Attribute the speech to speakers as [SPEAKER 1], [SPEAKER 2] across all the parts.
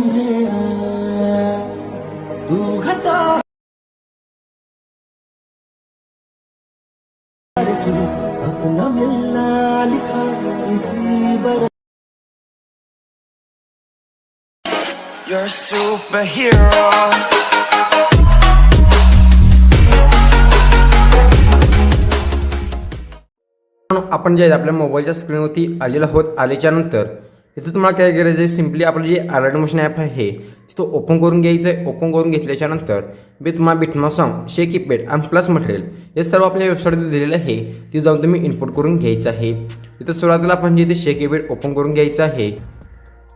[SPEAKER 1] अंधेरा तू घटा. की अपना मिलना लिखा इसी बर
[SPEAKER 2] You're a superhero.
[SPEAKER 3] आपण जे आपल्या मोबाईलच्या स्क्रीनवरती आलेलं होत आल्याच्यानंतर इथं तुम्हाला काय करायचं आहे सिम्पली आपलं जे अलर्ट मशीन ॲप आहे तो ओपन करून घ्यायचं आहे ओपन करून घेतल्याच्यानंतर बी तुम्हाला बिटमा सॉन्ग शेक इपेड आणि प्लस मटेरियल हे सर्व आपल्या वेबसाईटवर दिलेलं आहे. ते जाऊन तुम्ही इनपुट करून घ्यायचं आहे. इथं सुरुवातीला आपण जे ते शेक इपेड ओपन करून घ्यायचं आहे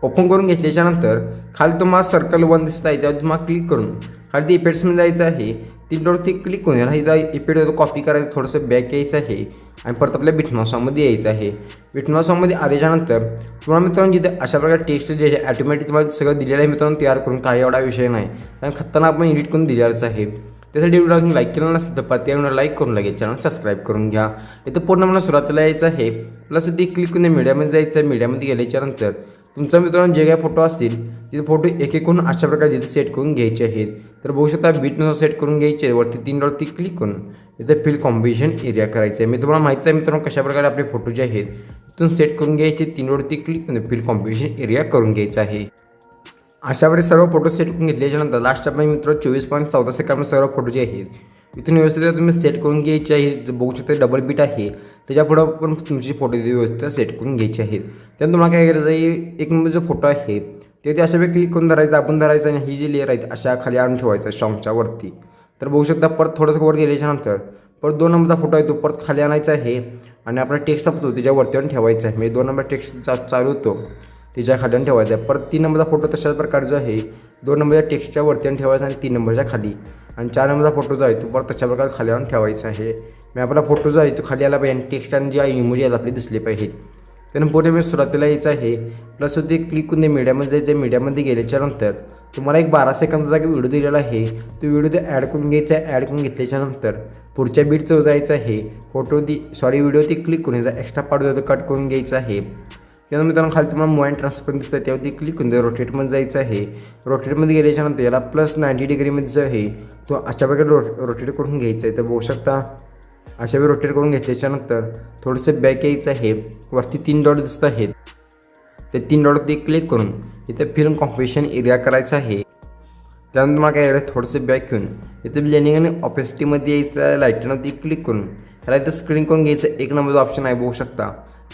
[SPEAKER 3] ओपन करून घेतल्याच्यानंतर खाली तुम्हाला सर्कल वन दिसत आहे त्यावर तुम्हाला क्लिक करून खाली ते इफेक्ट्समध्ये जायचं आहे. तीनवरती क्लिक करून याला जा इफेक्ट कॉपी करायचं थोडंसं बॅक यायचं आहे. आणि परत आपल्या बिटमा यायचं आहे. बिटमा आल्याच्यानंतर तुम्हाला मित्रांनो जिथे अशा प्रकारे टेक्स्ट जे आहे ॲटोमॅटिक तुम्हाला सगळं दिलेलं आहे मित्रांनो तयार करून काही एवढा विषय नाही. कारण खत्ताना आपण एडिट करून दिलेलंच आहे. त्यासाठी व्हिडिओ लाईक केला नसेल तर प्रत्येक लाईक करून लगेच चॅनल सबस्क्राईब करून घ्या. इथं पूर्ण मला सुरुवातीला यायचं आहे. प्लस इथे क्लिक करून मीडियामध्ये जायचं आहे. मीडियामध्ये गेल्याच्यानंतर तुमचा मित्रांनो जे काही फोटो असतील तिथे फोटो एक एक करून अशा प्रकारे जिथे सेट करून घ्यायचे आहेत. तर बघू शकता बीटनुसार सेट करून घ्यायचे. वरती तीन डॉटवरती क्लिक करून इथे फिल कॉम्बिनेशन एरिया करायचं आहे. मी तुम्हाला माहिती आहे मित्रांनो कशाप्रकारे आपले फोटो जे आहेत तिथून सेट करून घ्यायचे. तीन डॉटवरती क्लिक करून फिल कॉम्बिनेशन एरिया करून घ्यायचं आहे. अशा प्रकारे सर्व फोटो सेट करून घेतल्याच्यानंतर लास्ट आपण मित्र चोवीस पॉईंट चौदा सेकंड सर्व फोटो जे आहेत इथून व्यवस्थित तुम्ही सेट करून घ्यायचे आहे बघू शकता डबल बीट आहे. त्याच्या पुढं पण तुमचे फोटो व्यवस्थित सेट करून घ्यायचे आहेत. त्यानंतर तुम्हाला काय करायचं आहे एक नंबर जो फोटो आहे ते ते अशा वेळी क्लिक करून धरायचं आपण धरायचं आणि ही जी लेअर आहे अशा खाली आणून ठेवायचं शॉंगच्या वरती. तर बघू शकता परत थोडंसं वर गेल्याच्यानंतर परत दोन नंबरचा फोटो आहे तो परत खाली आणायचा आहे आणि आपला टेक्स्ट असतो त्याच्यावरती आणून ठेवायचा आहे. म्हणजे दोन नंबर टेक्स्ट चालू होतो त्याच्याखाली आणून ठेवायचा आहे. परत तीन नंबरचा फोटो तशाच प्रकारचा जो आहे दोन नंबरच्या टेक्स्टच्या वरती आणि ठेवायचा आणि तीन नंबरच्या खाली. आणि चार नंबरचा फोटो जो आहे तो परत तशा प्रकारे खाली आणून ठेवायचा आहे. मी आपला फोटो जो आहे तो खाली आला पाहिजे. आणि टेक्स्ट आणि जे इमोजी आहेत आपले दिसले पाहिजेत त्यानंतर पुढे मी सुरुवातीला यायचं आहे. प्लस ते क्लिक करून मीडियामध्ये जायचं मीडियामध्ये गेल्याच्यानंतर तुम्हाला एक बारा सेकंदाचा एक व्हिडिओ दिलेला आहे. तो व्हिडिओ ते ॲड करून घ्यायचा आहे. ॲड करून घेतल्याच्यानंतर पुढच्या बीटचं जायचं आहे. फोटो ती सॉरी व्हिडिओ ती क्लिक करून यायचा एक्स्ट्रा पार्ट जो कट करून घ्यायचा आहे. त्यानंतर मित्रांनो खाली तुम्हाला मोबाईल ट्रान्सफर दिसतं त्यावरती क्लिक करून रोटेटमध्ये जायचं आहे. रोटेटमध्ये गेल्याच्यानंतर याला प्लस नाईंटी डिग्रीमध्ये जो आहे तो अशा प्रकारे रो रोटेट करून घ्यायचा आहे तर बघू शकता अशा वेळी रोटेट करून घेतल्याच्यानंतर थोडंसं बॅक यायचं आहे. वरती तीन डॉट दिसत आहेत. ते तीन डॉटवरती क्लिक करून इथे फिल्म कॉम्पिटिशन एरिया करायचा आहे. त्यानंतर तुम्हाला काय करायचं थोडंसं बॅक घेऊन इथे ब्लेनिंग आणि ऑपेसिटीमध्ये यायचं लाईटनवरती क्लिक करून ह्याला इथं स्क्रीन करून घ्यायचं. एक नंबरचा ऑप्शन आहे बघू शकता.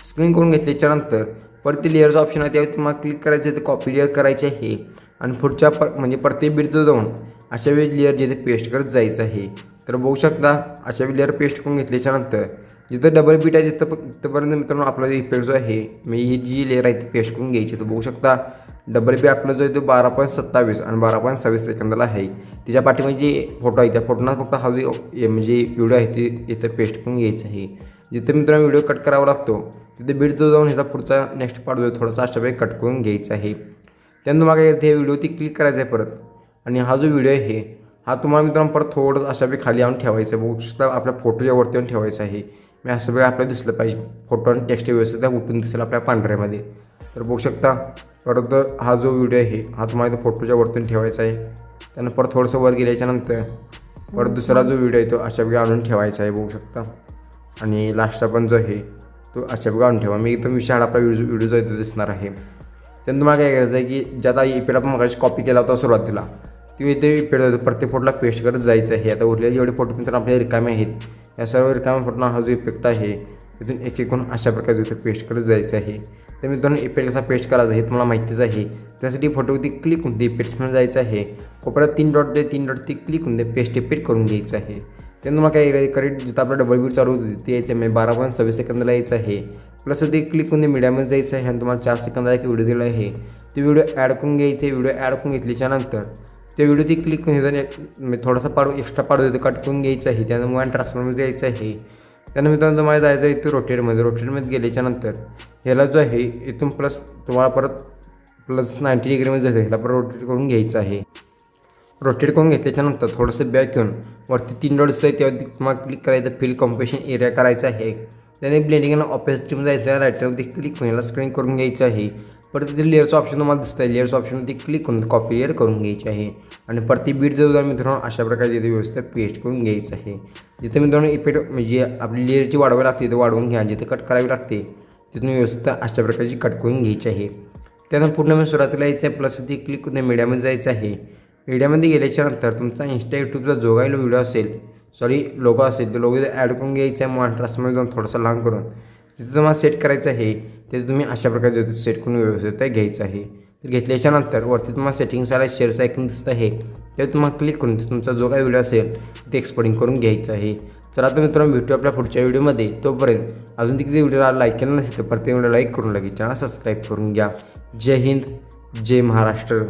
[SPEAKER 3] स्क्रीन करून घेतल्याच्यानंतर परत ते लेअरचं ऑप्शन आहे त्यावर तुम्हाला क्लिक करायचं आहे तर कॉपी लेअर करायचे आहे. आणि पुढच्या प म्हणजे प्रत्येक बीटचं जाऊन अशा वेळी लेअर जिथे पेस्ट करत जायचं आहे. तर बघू शकता अशा वेळी लेअर पेस्ट करून घेतल्याच्यानंतर जिथं डबल बीट आहे तिथं तिथपर्यंत मित्रांनो आपला जो इफेक्ट जो आहे म्हणजे ही जी लेअर आहे ती पेस्ट करून घ्यायची तर बघू शकता डबल बी आपला जो आहे तो बारा पॉईंट सत्तावीस आणि बारा पॉईंट सव्वीस सेकंदाला आहे. तिच्या पाठीमध्ये जे फोटो आहे त्या फोटोना फक्त हा जो म्हणजे व्हिडिओ आहे ते इथं पेस्ट करून घ्यायचं आहे. जिथे मित्रांनो व्हिडिओ कट करावा लागतो तिथे बीट जाऊन ह्याचा पुढचा नेक्स्ट पार्ट जो थोडासा अशा वेळी कट करून घ्यायचा आहे. त्यानंतर मग हे व्हिडिओ ती क्लिक करायचा आहे परत. आणि हा जो व्हिडिओ आहे हा तुम्हाला मित्रांनो परत थोडं अशा वेळी खाली आणून ठेवायचा आहे. बघू शकता आपल्या फोटोच्या वरती आणून ठेवायचा आहे. मी असं वेळ आपल्याला दिसलं पाहिजे. फोटो आणि टेक्स्ट व्यवस्थित उठून दिसेल आपल्या पांढऱ्यामध्ये. तर बघू शकता परत हा जो व्हिडिओ आहे हा तुम्हाला इथं फोटोच्या वरतून ठेवायचा आहे. त्यानंतर परत थोडंसं वर गेल्याच्यानंतर परत दुसरा जो व्हिडिओ आहे तो अशा वेळी आणून ठेवायचा आहे. बघू शकता. आणि लास्टला पण जो आहे तो अशा प्रकारे आणून ठेवा मी एकदम विशाल आपला व्हिडिओ व्हिडिओ जो आहे तो दिसणार आहे. त्यानंतर मला काय करायचं आहे की ज्यात इपेड आपण मगाशी कॉपी केला होता सुरुवातीला ती इथे इपेड प्रत्येक फोटोला पेस्ट करत जायचं आहे. आता उरलेले जेवढे फोटो मित्र आपले रिकामे आहेत. या सर्व रिकाम्या फोटोना हा जो इफेक्ट आहे तिथून एक एक अशा प्रकारे इथे पेस्ट करत जायचं आहे. तर मी दोन इफेक्ट कसा पेस्ट करायचा हे तुम्हाला माहितीच आहे. त्यासाठी फोटोवरती क्लिक होऊन ते इफेक्ट्समध्ये जायचं आहे. कोपऱ्यात तीन डॉट दे तीन डॉट ती क्लिक होऊन ते पेस्ट इफेक्ट करून घ्यायचं आहे. त्यानंतर मला काय करेक्ट जिथं आपलं डबल बीट चालू होती ते यायचं म्हणजे बारा पॉईंट सव्वीस सेकंदला यायचं आहे. म्हणजे प्लस ते क्लिक करून मीडियामध्ये जायचं आहे आणि तुम्हाला चार सेकंदाला एक व्हिडिओ दिला आहे. ते व्हिडिओ ॲड करून घ्यायचे व्हिडिओ ॲड करून घेतल्याच्यानंतर ते व्हिडिओ ती क्लिक करून घ्यायचं मी म्हणजे थोडासा पाडू एक्स्ट्रा पाडू देतो कट करून घ्यायचं आहे. त्यानंतर मला ट्रान्सफरमध्ये यायचं आहे. त्यानंतर मित्रांनो तुम्हाला जायचं आहे इथे रोटेटमध्ये रोटेटमध्ये गेल्याच्यानंतर ह्याला जो आहे इथून प्लस तुम्हाला परत प्लस नाईंटी डिग्रीमध्ये जायचं ह्याला परत रोटेट करून घ्यायचं आहे. रोटेट करून घेतल्याच्यानंतर थोडंसं बॅक येऊन वरती तीन डॉट्स आहे त्यावरती तुम्हाला क्लिक करायचं फील कॉम्पिटिशन एरिया करायचा आहे. त्याने ब्लेंडिंगला आणि ऑपेसिटीमध्ये जायचं आहे. रायटरमध्ये क्लिक करून याला स्क्रीन करून घ्यायचं आहे. परत तिथे लेअरचं ऑप्शन तुम्हाला दिसतं आहे लेअर्स ऑप्शनमध्ये क्लिक करून कॉपी लेअर करून घ्यायची आहे. आणि परती बीट जर मित्रांनो अशा प्रकारे तिथे व्यवस्थित पेस्ट करून घ्यायचं आहे. जिथे मित्रांनो इफेक्ट म्हणजे आपली लेअरची वाढवावी लागते तिथे वाढवून घ्या. जिथे कट करावी लागते तिथून व्यवस्थित अशा प्रकारची कट करून घ्यायची आहे. त्यानंतर पूर्ण मी सुरुवातीला यायचं आहे प्लसवरती क्लिक करून मीडियामध्ये जायचं आहे. मीडियामध्ये गेल्याच्यानंतर तुमचा इंस्टा यूट्यूबचा जो काही व्हिडिओ असेल सॉरी लोगो असेल तो लोगो ॲड करून घ्यायचा आहे. मॉन्ट्रासमध्ये जाऊन थोडासा लहान करून. तिथे तुम्हाला सेट करायचं आहे. ते तुम्ही अशा प्रकारे तिथे सेट करून व्यवस्थित घ्यायचं आहे. तर घेतल्याच्यानंतर वरती तुम्हाला सेटिंग्स आला शेअर्स ऐकून दिसतं आहे. ते तुम्हाला क्लिक करून तुमचा जो काही व्हिडिओ असेल ते एक्सपोर्टिंग करून घ्यायचं आहे. चला तर मित्रांनो भेटू आपल्या पुढच्या व्हिडिओमध्ये तोपर्यंत अजून तिथे व्हिडिओला लाईक केलं नसेल तर प्रत्येक व्हिडिओ लाईक करून लगेच चॅनल सबस्क्राईब करून घ्या. जय हिंद जय महाराष्ट्र.